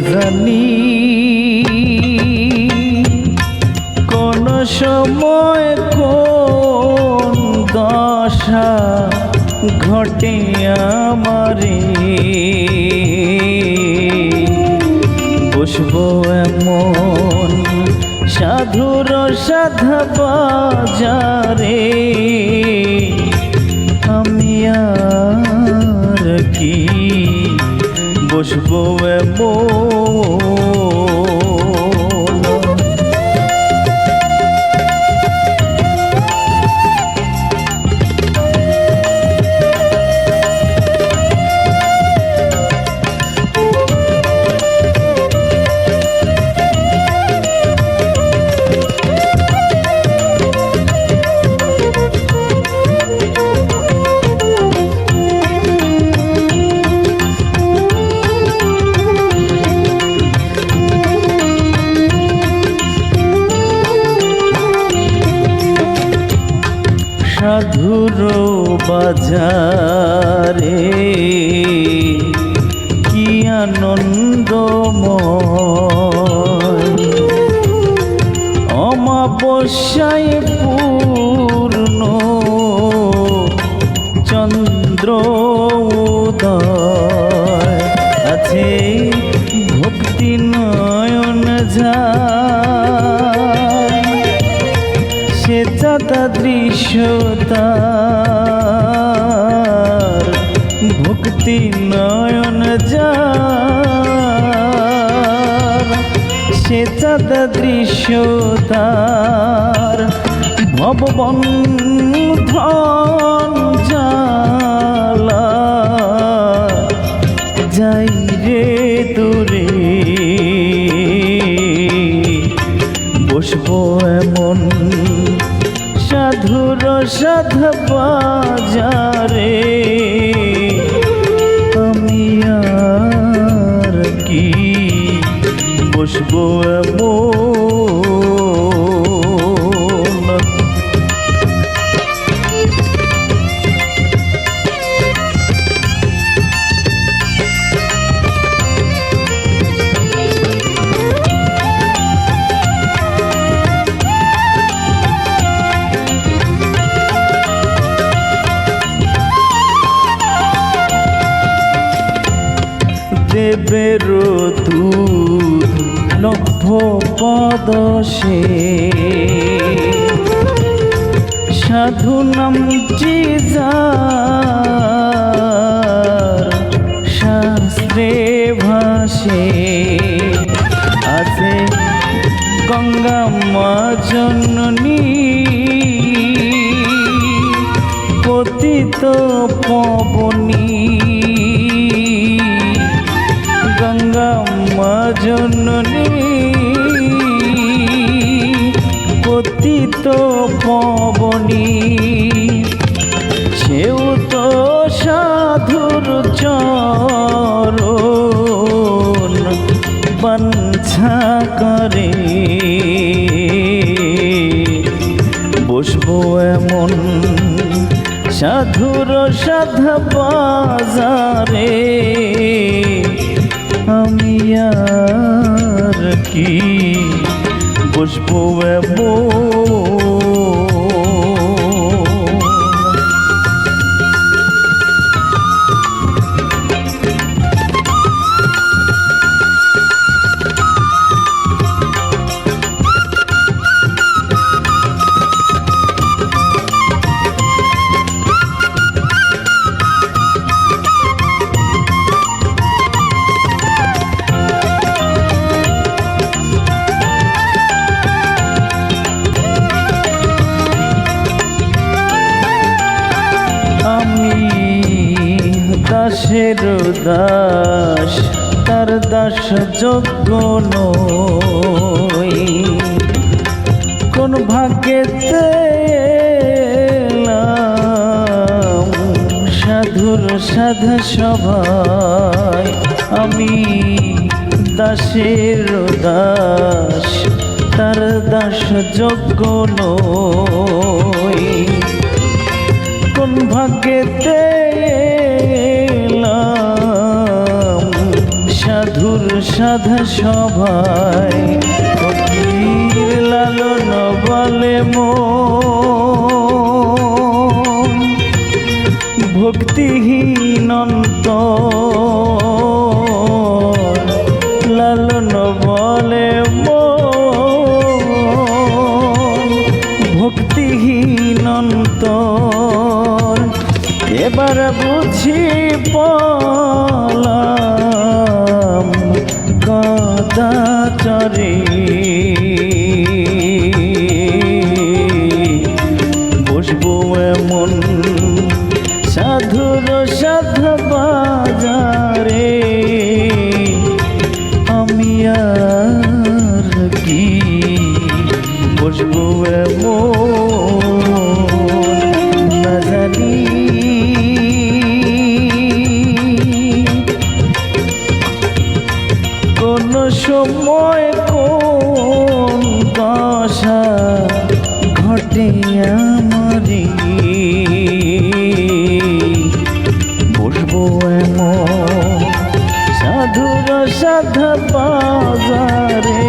জানি কোন সময় কোন দশা ঘটে আমারে। বসবো এমন সাধুর সাধা বাজারে। আমি আর কি? বসবো এমন বাজারে কি আনন্দময় অমাবস্যায় পূর্ণ চন্দ্র উদয়। আছে সে চাতা দৃশ্যতার ভক্তি নয়ন যার সে চাতা দৃশ্যতার। ভববন্ধন সাধ বাজারে আমি আর কি বসবো দেবের দুধ লভ্য পদশে সাধু নামটি যার শাস্ত্রে ভাসে। আছে গঙ্গা মা জননী। পতিত পবনী। গঙ্গা মা জননী পতিত পবনী। সেও তো সাধুর চরণ বাঞ্ছা করে। বসবো এমন সাধুর সাধা বাজারে। আমি আর কি? বসবো এমন দাস, তার দাস যোগ্য কোন এলাম সাধুর সাধা সভায়। আমি দাসের দাস, তার দাস যোগ্য নই। কোন ভাগ্যেতে সাধা সবাই ফকির লালন বলে মো ভক্তিহীনন্ত লালন কদাচরে আমারি বসবো এমন সাধুর সাধা বাজারে